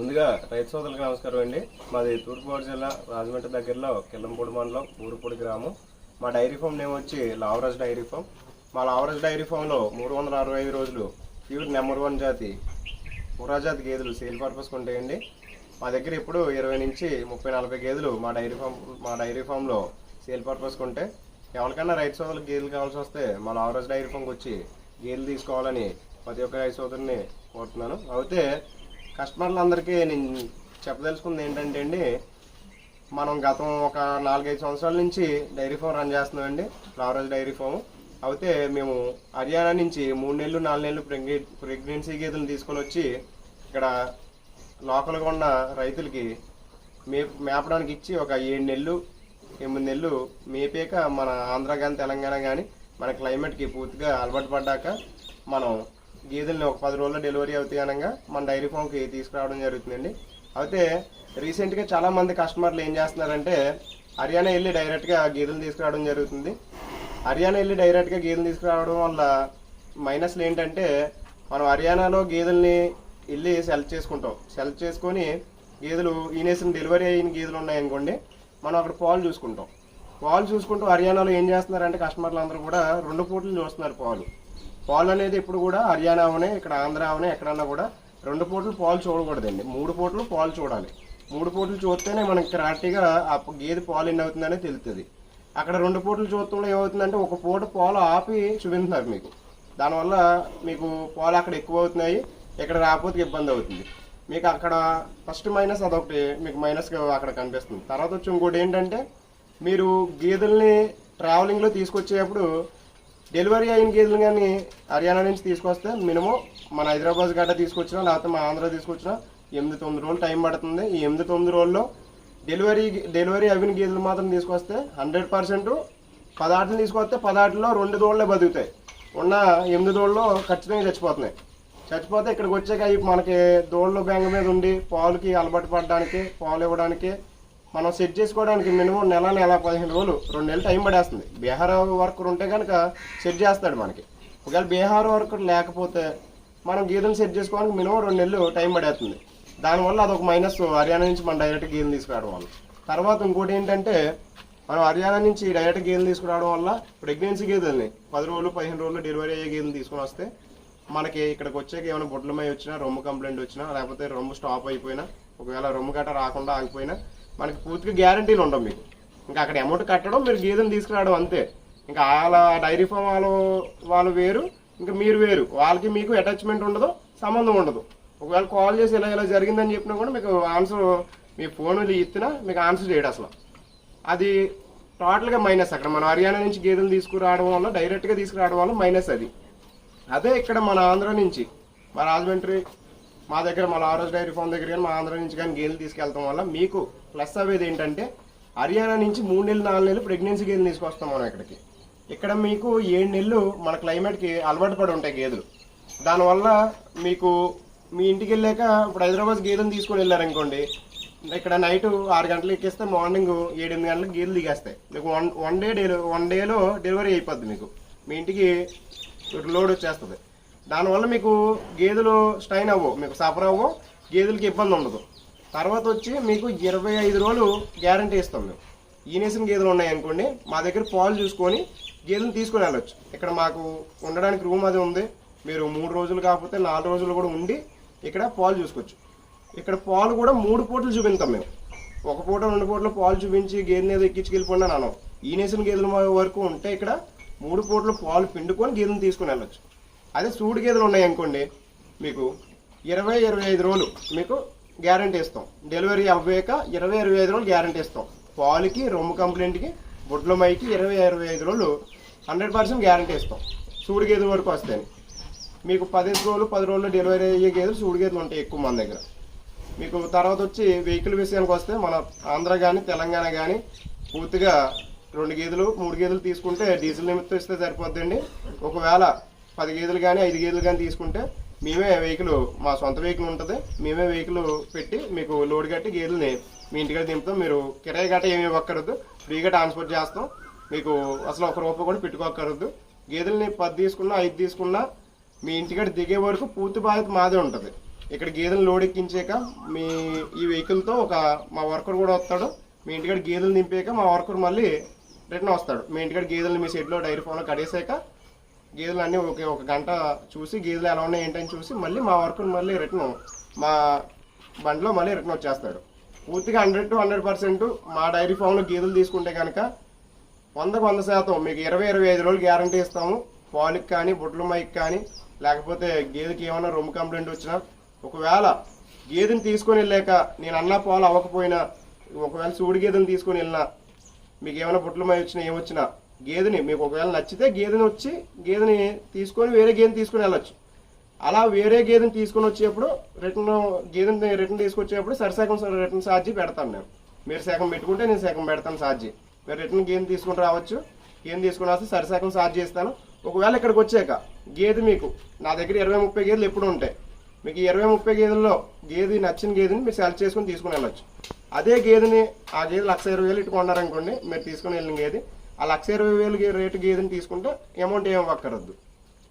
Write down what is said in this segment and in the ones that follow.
ముందుగా రైతు సోదరులకు నమస్కారం అండి. మాది తూర్పుగోదావరి జిల్లా రాజమండ్రి దగ్గరలో కిల్లంపూడి మండలం ఊరుపూడి గ్రామం. మా డైరీ ఫామ్ నేమ్ వచ్చి లావరాజ్ డైరీ ఫామ్. మా లావరాజ్ డైరీ ఫామ్లో మూడు వందల అరవై ఐదు రోజులు ప్యూర్ నెంబర్ వన్ జాతి పురాజాతి గేదెలు సేల్ పర్పస్కి ఉంటాయండి. మా దగ్గర ఇప్పుడు ఇరవై నుంచి ముప్పై నలభై గేదెలు మా డైరీ ఫామ్ మా డైరీ ఫామ్లో సేల్ పర్పస్కి ఉంటే ఎవరికైనా రైతు సోదరులకు గేదెలు కావాల్సి వస్తే మా లావరాజ్ డైరీ ఫామ్కి వచ్చి గేదెలు తీసుకోవాలని ప్రతి ఒక్క రైతు సోదరుని కోరుతున్నాను. అయితే కస్టమర్లందరికీ నేను చెప్పదలుచుకుంది ఏంటంటే అండి మనం గతం ఒక నాలుగైదు సంవత్సరాల నుంచి డైరీ ఫామ్ రన్ చేస్తున్నామండి ఫ్లవరాజ్ డైరీ ఫామ్. అయితే మేము హర్యానా నుంచి మూడు నెలలు నాలుగు నెలలు ప్రెగ్నె ప్రెగ్నెన్సీ గీతలు తీసుకొని వచ్చి ఇక్కడ లోకల్గా ఉన్న రైతులకి మే మేపడానికి ఇచ్చి ఒక ఏడు నెలలు ఎనిమిది నెలలు మేపాక మన ఆంధ్ర కానీ తెలంగాణ కానీ మన క్లైమేట్కి పూర్తిగా అలవాటు పడ్డాక మనం గేదెలని ఒక పది రోజుల్లో డెలివరీ అవుతాయి అనగా మన డైరీ ఫామ్కి తీసుకురావడం జరుగుతుందండి. అయితే రీసెంట్గా చాలామంది కస్టమర్లు ఏం చేస్తున్నారంటే హర్యానా వెళ్ళి డైరెక్ట్గా గేదెలు తీసుకురావడం జరుగుతుంది. హర్యానా వెళ్ళి డైరెక్ట్గా గేదెలు తీసుకురావడం వల్ల మైనస్లు ఏంటంటే మనం హర్యానాలో గేదెల్ని వెళ్ళి సెలెక్ట్ చేసుకుంటాం. సెలెక్ట్ చేసుకొని గేదెలు ఈనేసిన డెలివరీ అయిన గేదెలు ఉన్నాయనుకోండి మనం అక్కడ పాలు చూసుకుంటాం. పాలు చూసుకుంటూ హర్యానాలో ఏం చేస్తున్నారంటే కస్టమర్లు అందరూ కూడా రెండు పూటలు చూస్తున్నారు పాలు. పాలు అనేది ఇప్పుడు కూడా హర్యానా అవనే ఇక్కడ ఆంధ్ర అవనే ఎక్కడన్నా కూడా రెండు పూటలు పాలు చూడకూడదండి. మూడు పూటలు పాలు చూడాలి. మూడు పూటలు చూస్తేనే మనకి క్లారిటీగా ఆ గేదె పాలు ఎన్ని అవుతుందనే తెలుస్తుంది అక్కడ రెండు పూటలు చూడటంలో ఏమవుతుందంటే ఒక పూట పాలు ఆపి చూపిస్తున్నారు మీకు. దానివల్ల మీకు పాలు అక్కడ ఎక్కువ అవుతున్నాయి ఇక్కడ రాకపోతే ఇబ్బంది అవుతుంది. మీకు అక్కడ ఫస్ట్ మైనస్ అదొకటి మీకు మైనస్గా అక్కడ కనిపిస్తుంది. తర్వాత వచ్చి ఇంకోటి ఏంటంటే మీరు గేదెల్ని ట్రావెలింగ్లో తీసుకొచ్చేటప్పుడు డెలివరీ అయిన గేదెలు కానీ హర్యానా నుంచి తీసుకొస్తే మినిమం మన హైదరాబాద్ గడ్డ తీసుకొచ్చినా లేకపోతే మా ఆంధ్ర తీసుకొచ్చినా ఎనిమిది తొమ్మిది రోజులు టైం పడుతుంది. ఈ ఎనిమిది తొమ్మిది రోజుల్లో డెలివరీ డెలివరీ అవిన గేదెలు మాత్రం తీసుకొస్తే హండ్రెడ్ పర్సెంట్ పదాటలు తీసుకొస్తే పదార్థంలో రెండు దోళ్ళే బతుకుతాయి. ఉన్న ఎనిమిది దోళ్ళు ఖచ్చితంగా చచ్చిపోతున్నాయి. చచ్చిపోతే ఇక్కడికి వచ్చాక మనకి దోళ్ళు బెంగ మీద ఉండి పాలుకి అలవాటు పడడానికి పాలు ఇవ్వడానికి మనం సెట్ చేసుకోవడానికి మినిమం నెల నెల పదిహేను రోజులు రెండు నెలలు టైం పడేస్తుంది. బీహార్ వర్కర్ ఉంటే కనుక సెట్ చేస్తాడు మనకి. ఒకవేళ బీహార్ వర్కర్ లేకపోతే మనం గేదెలు సెట్ చేసుకోవడానికి మినిమం రెండు నెలలు టైం పడేస్తుంది. దానివల్ల అదొక మైనస్. హర్యానా నుంచి మనం డైరెక్ట్ గేదెలు తీసుకురావడం వల్ల. తర్వాత ఇంకోటి ఏంటంటే మనం హర్యానా నుంచి డైరెక్ట్ గేదెలు తీసుకురావడం వల్ల ప్రెగ్నెన్సీ గేదెల్ని పది రోజులు పదిహేను రోజులు డెలివరీ అయ్యే గేదెలు తీసుకొని వస్తే మనకి ఇక్కడికి వచ్చాక ఏమైనా బొడ్లమై వచ్చినా రొమ్ము కంప్లైంట్ వచ్చినా లేకపోతే రొమ్ము స్టాప్ అయిపోయినా ఒకవేళ రొమ్ము గట్ట రాకుండా ఆగిపోయినా మనకి పూర్తిగా గ్యారంటీలు ఉండవు మీకు. ఇంకా అక్కడ అమౌంట్ కట్టడం మీరు గేదెలు తీసుకురావడం అంతే. ఇంకా వాళ్ళ డైరీ ఫామ్ వాళ్ళు వాళ్ళు వేరు ఇంకా మీరు వేరు. వాళ్ళకి మీకు అటాచ్మెంట్ ఉండదు సంబంధం ఉండదు. ఒకవేళ కాల్ చేసి ఇలా ఇలా జరిగిందని చెప్పినా కూడా మీకు ఆన్సర్ మీ ఫోన్ ఇచ్చినా మీకు ఆన్సర్ చేయడు అసలు. అది టోటల్గా మైనస్ అక్కడ. మన హర్యానా నుంచి గేదెలు తీసుకురావడం వల్ల డైరెక్ట్గా తీసుకురావడం వల్ల మైనస్ అది. అదే ఇక్కడ మన ఆంధ్ర నుంచి మన రాజమండ్రి మా దగ్గర మా లారోజ్ డైరీ ఫామ్ దగ్గర కానీ మా ఆంధ్ర నుంచి కానీ గేదెలు తీసుకెళ్తాం వల్ల మీకు ప్లస్ అవేది ఏంటంటే హర్యానా నుంచి మూడు నెలలు నాలుగు నెలలు ప్రెగ్నెన్సీ గేదెలు తీసుకొస్తాం మనం ఇక్కడికి. ఇక్కడ మీకు ఏడు నెలలు మన క్లైమేట్కి అలవాటు పడి ఉంటాయి గేదెలు. దానివల్ల మీకు మీ ఇంటికి వెళ్ళాక ఇప్పుడు హైదరాబాద్ గేదెలు తీసుకొని వెళ్ళారనుకోండి ఇక్కడ నైట్ ఆరు గంటలు ఎక్కిస్తే మార్నింగ్ ఏడెనిమిది గంటలకు గేదెలు దిగేస్తాయి. మీకు one one day deli one డేలో డెలివరీ అయిపోద్ది మీకు. మీ ఇంటికి లోడ్ వచ్చేస్తుంది. దానివల్ల మీకు గేదెలు స్టైన్ అవ్వవు మీకు సఫర్ అవ్వవు గేదెలకి ఇబ్బంది ఉండదు. తర్వాత వచ్చి మీకు ఇరవై ఐదు రోజులు గ్యారంటీ ఇస్తాం మేము. ఈనేసిన గేదెలు ఉన్నాయి అనుకోండి మా దగ్గర పాలు చూసుకొని గేదెలు తీసుకొని వెళ్ళొచ్చు. ఇక్కడ మాకు ఉండడానికి రూమ్ అది ఉంది మీరు మూడు రోజులు కాకపోతే నాలుగు రోజులు కూడా ఉండి ఇక్కడ పాలు చూసుకోవచ్చు. ఇక్కడ పాలు కూడా మూడు పూటలు చూపిస్తాం మేము. ఒక పూట రెండు పూటలు పాలు చూపించి గేదెని ఏదో ఎక్కించుకెళ్ళిపోయినా అని ఈనేసిన గేదెల వరకు ఉంటే ఇక్కడ మూడు పూటలు పాలు పిండుకొని గేదెలను తీసుకొని వెళ్ళొచ్చు. అదే సూడి గేదెలు ఉన్నాయి అనుకోండి మీకు ఇరవై ఇరవై ఐదు రోజులు మీకు గ్యారంటీ ఇస్తాం. డెలివరీ అవ్వాక ఇరవై ఇరవై ఐదు రోజులు గ్యారంటీ ఇస్తాం. పాలుకి రొమ్ము కంప్లైంట్కి బొడ్ల మైకి ఇరవై ఇరవై ఐదు రోజులు హండ్రెడ్ పర్సెంట్ గ్యారంటీ ఇస్తాం. సూడి గేదెల వరకు వస్తాయి మీకు పదిహేను రోజులు పది రోజులు డెలివరీ అయ్యే గేదెలు సూడి గేదెలు ఉంటాయి ఎక్కువ మన దగ్గర. మీకు తర్వాత వచ్చి వెహికల్ విషయానికి వస్తే మన ఆంధ్ర కానీ తెలంగాణ కానీ పూర్తిగా రెండు గేదెలు మూడు గేదెలు తీసుకుంటే డీజిల్ నిమిత్తం ఇస్తే సరిపోద్దండి. ఒకవేళ పది గేదెలు కానీ ఐదు గేదెలు కానీ తీసుకుంటే మేమే వెహికల్ మా సొంత వెహికల్ ఉంటుంది. మేమే వెహికల్ పెట్టి మీకు లోడ్ కట్టి గేదెలని మీ ఇంటికి దింపుతాం. మీరు కిరాయి గట్ట ఏమి ఇవ్వక్కర్దు ఫ్రీగా ట్రాన్స్పోర్ట్ చేస్తాం. మీకు అసలు ఒక రూపాయి కూడా పెట్టుకోక్కర్దు గేదెలని పది తీసుకున్నా ఐదు తీసుకున్నా మీ ఇంటికాడ దిగే వరకు పూర్తి బాధ్యత మాదే ఉంటుంది. ఇక్కడ గేదెలు లోడ్ ఎక్కించాక మీ ఈ వెహికల్తో ఒక మా వర్కర్ కూడా వస్తాడు. మీ ఇంటికాడ గేదెలు నింపాక మా వర్కర్ మళ్ళీ రిటర్న్ వస్తాడు. మీ ఇంటికాడ గేదెలు మీ షెడ్లో డైరీ ఫామ్లో కడేసాక గేదెలు అన్నీ ఒక ఒక గంట చూసి గేదెలు ఎలా ఉన్నాయి ఏంటని చూసి మళ్ళీ మా వర్క్ని మళ్ళీ రిటర్న్ మా బండిలో మళ్ళీ రిటర్న్ వచ్చేస్తాడు పూర్తిగా హండ్రెడ్ టు హండ్రెడ్ పర్సెంట్ మా డైరీ ఫామ్లో గేదెలు తీసుకుంటే కనుక వందకు వంద శాతం మీకు ఇరవై ఇరవై ఐదు రోజులు గ్యారంటీ ఇస్తాము. పాలుకి కానీ బుడ్ల మైక్ కానీ లేకపోతే గేదెకి ఏమైనా రొమ్ము కంప్లైంట్ వచ్చినా ఒకవేళ గేదెని తీసుకొని వెళ్ళాక నేను అన్నా పాలు అవ్వకపోయినా ఒకవేళ సూడి గేదెని తీసుకొని వెళ్ళినా మీకు ఏమైనా బుట్ల మై వచ్చినా ఏమొచ్చినా గేదెని మీకు ఒకవేళ నచ్చితే గేదెని వచ్చి గేదెని తీసుకొని వేరే గేదెని తీసుకొని వెళ్ళొచ్చు. అలా వేరే గేదెని తీసుకొని వచ్చేప్పుడు రిటర్న్ గేదెని రిటర్న్ తీసుకొచ్చేప్పుడు సరిసగం రిటర్న్ ఛార్జీ పెడతాను నేను మీరు సగం పెట్టుకుంటే నేను సగం పెడతాను ఛార్జీ మీరు రిటర్న్ గేదెని తీసుకుని రావచ్చు. గేదెని తీసుకుని వస్తే సరిసగం ఛార్జీ ఇస్తాను. ఒకవేళ ఇక్కడికి వచ్చాక గేదె మీకు నా దగ్గర ఇరవై ముప్పై గేదెలు ఎప్పుడు ఉంటాయి? మీకు ఇరవై ముప్పై గేదెల్లో గేదె నచ్చిన గేదెని మీరు సెలెక్ట్ చేసుకుని తీసుకుని వెళ్ళొచ్చు. అదే గేదెని ఆ గేదె లక్ష ఇరవై వేలు ఇటు కొన్నారనుకోండి మీరు తీసుకుని వెళ్ళిన గేదె ఆ లక్ష ఇరవై వేలు రేటు గేదెని తీసుకుంటే అమౌంట్ ఏం అక్కరద్దు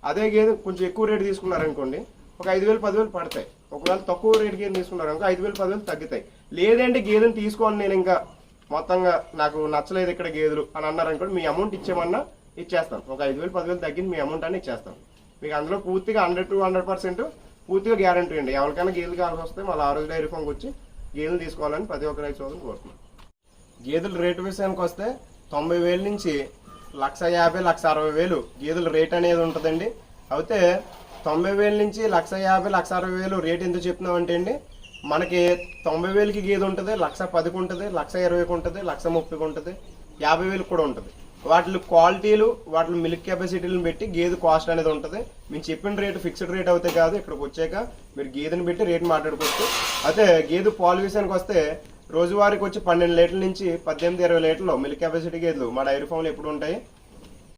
అదే గేదె కొంచెం ఎక్కువ రేటు తీసుకున్నారనుకోండి ఒక ఐదు వేలు పదివేలు పడతాయి. ఒకవేళ తక్కువ రేటు గేదె తీసుకున్నారనుకో ఐదు వేలు పదివేలు తగ్గుతాయి. లేదంటే గేదెని తీసుకోవాలి నేను ఇంకా మొత్తంగా నాకు నచ్చలేదు ఇక్కడ గేదెలు అని అన్నారనుకోండి మీ అమౌంట్ ఇచ్చేమన్నా ఇచ్చేస్తాం ఒక ఐదు వేలు పదివేలు తగ్గింది మీ అమౌంట్ అని ఇచ్చేస్తాం మీకు అందులో పూర్తిగా హండ్రెడ్ టు హండ్రెడ్ పర్సెంట్ పూర్తిగా గ్యారంటీ అండి. ఎవరికైనా గేదెలు కావాల్సి వస్తే మళ్ళీ ఆ రోజు డైరీ ఫామ్కి వచ్చి గేదెలు తీసుకోవాలని ప్రతి ఒక్క రైతు సోదరుని కోరుతున్నాం. గేదెల రేటు విషయానికి వస్తే తొంభై వేల నుంచి లక్ష యాభై లక్ష అరవై వేలు గేదెల రేట్ అనేది ఉంటుందండి. అయితే తొంభై వేల నుంచి లక్ష యాభై లక్ష అరవై వేలు రేట్ ఎందుకు చెప్తున్నాం అంటే అండి మనకి తొంభై వేలకి గేదె ఉంటుంది లక్ష పదికి ఉంటుంది లక్ష ఇరవైకి ఉంటుంది లక్ష ముప్పైకి ఉంటుంది యాభై వేలకు కూడా ఉంటుంది. వాటి క్వాలిటీలు వాటి మిల్క్ కెపాసిటీలను పెట్టి గేదె కాస్ట్ అనేది ఉంటుంది. మేము చెప్పిన రేటు ఫిక్స్డ్ రేట్ అవుతే కాదు ఇక్కడికి వచ్చాక మీరు గేదెని పెట్టి రేట్ మాట్లాడుకోవచ్చు. అయితే గేదె పాలు విషయానికి వస్తే రోజువారీకి వచ్చి పన్నెండు లీటర్ల నుంచి పద్దెనిమిది ఇరవై లీటర్లు మిల్క్ కెపాసిటీ గేదెలు మా డైరీ ఫామ్లో ఎప్పుడు ఉంటాయి?